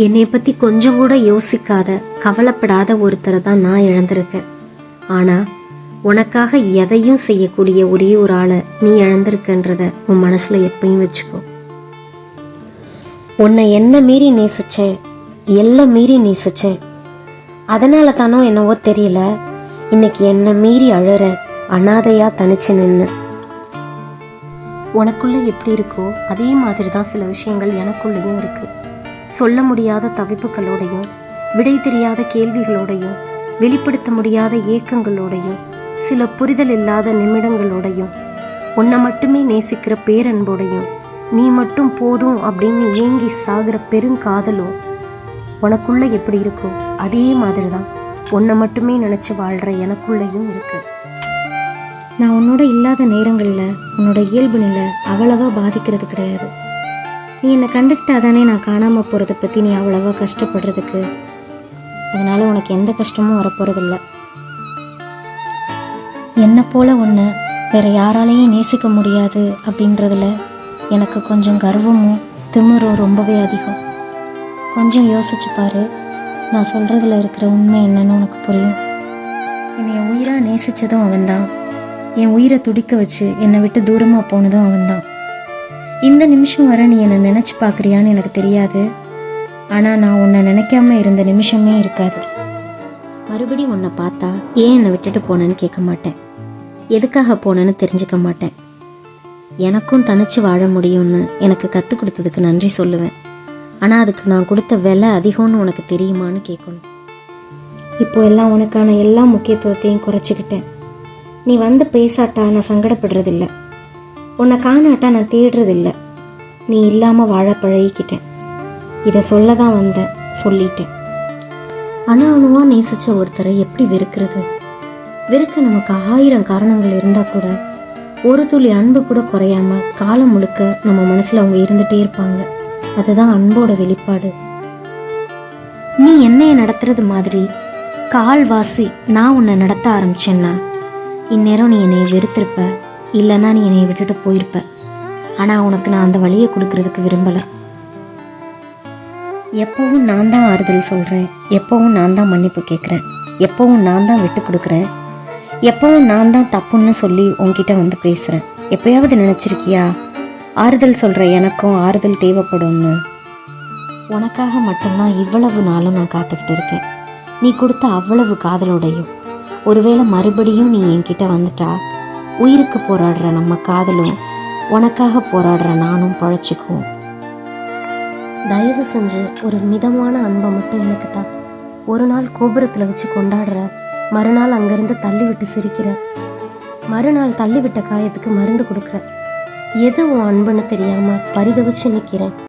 என்னை பத்தி கொஞ்சம் கூட யோசிக்காத கவலைப்படாத ஒருத்தரை தான் நான் இழந்திருக்கேன். ஆனா உனக்காக எதையும் செய்யக்கூடிய ஒரே ஒரு ஆளை நீ இழந்திருக்கன்றத உன் மனசுல எப்பயும் வச்சுக்கோ. உன்னை என்ன மீறி நேசிச்சேன் எல்லாம் மீறி நேசிச்சேன் அதனால தானோ என்னவோ தெரியல இன்னைக்கு என்ன மீறி அழற அனாதையா தனிச்சு நின்று உனக்குள்ள எப்படி இருக்கோ அதே மாதிரி தான் சில விஷயங்கள் எனக்குள்ளேயும் இருக்குது சொல்ல முடியாத தவிப்புகளோடையும் விடை தெரியாத கேள்விகளோடையும் வெளிப்படுத்த முடியாத ஏக்கங்களோடையும் சில புரிதல் இல்லாத நிமிடங்களோடையும் உன்னை மட்டுமே நேசிக்கிற பேரன்போடையும் நீ மட்டும் போதும் அப்படின்னு ஏங்கி சாகிற பெருங்காதலும் உனக்குள்ள எப்படி இருக்கோ அதே மாதிரி தான் உன்னை மட்டுமே நினச்சி வாழ்கிற எனக்குள்ளேயும் இருக்கு. நான் உன்னோட இல்லாத நேரங்களில் உன்னோட இயல்பு நிலை அவ்வளவா பாதிக்கிறது கிடையாது. நீ என்னை கண்டுக்கிட்டாதானே நான் காணாமல் போகிறத பற்றி நீ அவ்வளவா கஷ்டப்படுறதுக்கு? அதனால் உனக்கு எந்த கஷ்டமும் வரப்போகிறதில்ல என்னை போல் ஒன்று வேற யாராலையும் நேசிக்க முடியாது அப்படின்றதுல எனக்கு கொஞ்சம் கர்வமும் திமிரும் ரொம்பவே அதிகம். கொஞ்சம் யோசிச்சு பாரு நான் சொல்கிறதுல இருக்கிற உண்மை என்னன்னு உனக்கு புரியும். என்னை என் உயிராக நேசித்ததும் அவன்தான். என் உயிரை துடிக்க வச்சு என்னை விட்டு தூரமாக போனதும் அவன்தான். இந்த நிமிஷம் வரை நீ என்னை நினச்சி பார்க்குறியான்னு எனக்கு தெரியாது. ஆனால் நான் உன்னை நினைக்காம இருந்த நிமிஷமே இருக்காது. மறுபடியும் உன்னை பார்த்தா ஏன் என்னை விட்டுட்டு போனேன்னு கேட்க மாட்டேன். எதுக்காக போனேன்னு தெரிஞ்சுக்க மாட்டேன். எனக்கும் தனிச்சு வாழ முடியும்னு எனக்கு கற்றுக் கொடுத்ததுக்கு நன்றி சொல்லுவேன். ஆனால் அதுக்கு நான் கொடுத்த விலை அதிகம்னு உனக்கு தெரியுமான்னு கேட்கணும். இப்போ எல்லாம் உனக்கான எல்லா முக்கியத்துவத்தையும் குறைச்சிக்கிட்டேன். நீ வந்து பேசாட்டா நான் சங்கடப்படுறதில்ல. உன்னை காணாட்டா நான் தேடுறதில்ல. நீ இல்லாமல் வாழ பழகிக்கிட்டேன். இதை சொல்ல தான் வந்தேன் சொல்லிட்டேன். ஆனால் அவனுவா நேசித்த ஒருத்தரை எப்படி வெறுக்கிறது? வெறுக்க நமக்கு ஆயிரம் காரணங்கள் இருந்தால் கூட ஒரு துளி அன்பு கூட குறையாம காலம் முழுக்க நம்ம மனசில் அவங்க இருந்துகிட்டே இருப்பாங்க. அதுதான் அன்போட வெளிப்பாடு. நீ என்னைய நடத்துறது மாதிரி கால்வாசி நான் உன்னை நடத்த ஆரம்பிச்சேன்னா இந்நேரம் நீ என்னை வெறுத்திருப்ப. இல்லைன்னா நீ என்னை விட்டுட்டு போயிருப்ப. ஆனால் உனக்கு நான் அந்த வழியை கொடுக்கறதுக்கு விரும்பலை. எப்பவும் நான் தான் ஆறுதல் சொல்கிறேன் எப்பவும் நான் தான் மன்னிப்பு கேட்குறேன் எப்பவும் நான் தான் விட்டு கொடுக்குறேன். எப்பவும் நான் தான் தப்புன்னு சொல்லி உன்கிட்ட வந்து பேசுகிறேன் எப்பயாவது நினச்சிருக்கியா? ஆறுதல் சொல்கிற எனக்கும் ஆறுதல் தேவைப்படும்னு. உனக்காக மட்டும்தான் இவ்வளவு நாளும் நான் காத்துக்கிட்டு இருக்கேன். நீ கொடுத்த அவ்வளவு காதலோடையும் ஒருவேளை மறுபடியும் நீ என்கிட்ட வந்துட்டா உயிருக்கு போராடுற நம்ம காதலும் உனக்காக போராடுற நானும் பழச்சிக்குவோம். தயவு செஞ்சு ஒரு மிதமான அன்பை மட்டும் எனக்கு தான் ஒரு நாள் கோபுரத்தில் வச்சு கொண்டாடுற மறுநாள் அங்கிருந்து தள்ளி விட்டு சிரிக்கிற மறுநாள் தள்ளி விட்ட காயத்துக்கு மருந்து கொடுக்குற எது உன் அன்புன்னு தெரியாம பரிதவிச்சு நிற்கிறேன்